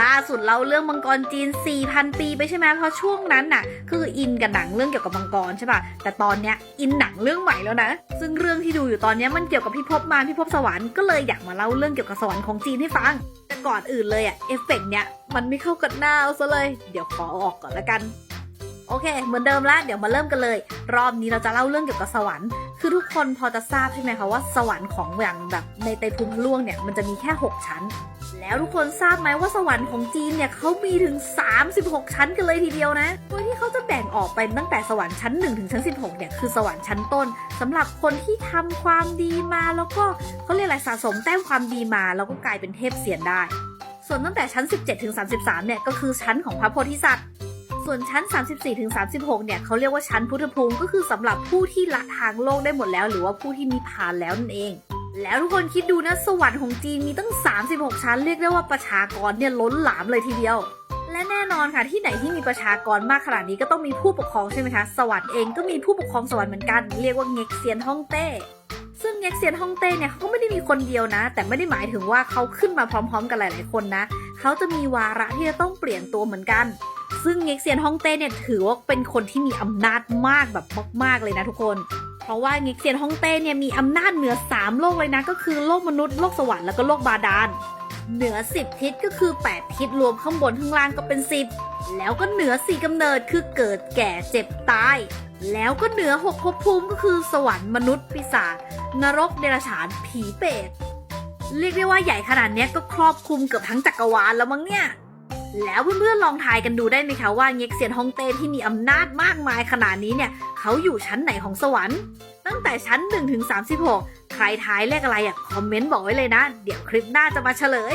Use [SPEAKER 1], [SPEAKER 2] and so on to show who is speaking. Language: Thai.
[SPEAKER 1] ล่าสุดเล่าเรื่องมังกรจีน 4,000 ปีไปใช่ไหมเพราะช่วงนั้นน่ะ คืออินกับหนังเรื่องเกี่ยวกับมังกรใช่ป่ะ แต่ตอนเนี้ยอินหนังเรื่องใหม่แล้วนะ ซึ่งเรื่องที่ดูอยู่ตอนเนี้ยมันเกี่ยวกับพิภพมารพิภพสวรรค์ก็เลยอยากมาเล่าเรื่องเกี่ยวกับสวรรค์ของจีนให้ฟัง แต่ก่อนอื่นเลยอะเอฟเฟกต์เนี้ยมันไม่เข้ากับหน้าเอาซะเลย เดี๋ยวขออออกก่อนละกัน โอเค เหมือนเดิมละเดี๋ยวมาเริ่มกันเลย รอบนี้เราจะเล่าเรื่องเกี่ยวกับสวรรค์ คือทุกคนพอจะทราบใช่ไหมคะว่าสวรรค์ของอย่างแบบในไตรภูมิพล่วงเนี่ยมันจะมีแค่ 6 ชั้น แล้วทุกคนทราบไหมว่าสวรรค์ของจีนเนี่ยเขามีถึง 36 ชั้นกันเลยทีเดียวนะ โดยที่เขาจะแบ่งออกเป็นตั้งแต่สวรรค์ชั้น 1 ถึงชั้น 16 เนี่ยคือสวรรค์ชั้นต้นสำหรับคนที่ทำความดีมาแล้วก็เขาเรียกอะไรสะสมแต้มความดีมาแล้วก็กลายเป็นเทพเสียนได้ ส่วนตั้งแต่ชั้น 17 ถึง 33 เนี่ยก็คือชั้นของพระโพธิสัตว์ ส่วนชั้น 34ถึง36 เนี่ยเขาเรียกว่าชั้นพุทธภูมิก็คือสำหรับผู้ที่ละทางโลกได้หมดแล้ว หรือว่าผู้ที่นิพพานแล้วนั่นเอง แล้วทุกคนคิดดูนะสวรรค์ของจีนมีตั้ง 36 ชั้น เรียกได้ว่าประชากรเนี่ยล้นหลามเลยทีเดียว และแน่นอนค่ะที่ไหนที่มีประชากรมากขนาดนี้ก็ต้องมีผู้ปกครองใช่ไหมคะสวรรค์เองก็มีผู้ปกครองสวรรค์เหมือนกันเรียกว่าเง็กเซียนฮ่องเต้ซึ่งเง็กเซียนฮ่องเต้เนี่ยเขาก็ไม่ได้มีคนเดียวนะ แต่ไม่ได้หมายถึงว่าเขาขึ้นมาพร้อม ๆ กันหลาย ๆ คนนะ เขาจะมีวาระที่จะต้องเปลี่ยนตัวเหมือนกัน ซึ่งเง็กเซียนฮ่องเต้เนี่ยถือว่าเป็นคนที่มีอำนาจมากแบบมากๆเลยนะทุกคน เพราะว่าเง็กเซียนฮ่องเต้เนี่ยมีอำนาจเหนือ 3 โลกเลยนะ ก็คือโลกมนุษย์โลกสวรรค์แล้วก็โลกบาดาลเหนือ 10 ทิศก็คือ 8 ทิศรวมข้างบนข้างล่างก็เป็น 10 แล้วก็เหนือสี่กำเนิดคือเกิดแก่เจ็บตาย แล้วก็เหนือหกภพภูมิก็คือสวรรค์มนุษย์ปีศาจนรกเดรัจฉานผีเปรตเรียกได้ว่าใหญ่ขนาดนี้ก็ครอบคลุมเกือบทั้งจักรวาลแล้วมั้งเนี่ย แล้วเพื่อนๆลองทายกันดูได้ไหมคะว่าเง็กเซียนฮ่องเต้ที่มีอำนาจมากมายขนาดนี้เนี่ยเขาอยู่ชั้นไหนของสวรรค์ ตั้งแต่ชั้น1ถึง36 ใครทายเลขอะไรอะคอมเมนต์บอกไว้เลยนะ เดี๋ยวคลิปหน้าจะมาเฉลย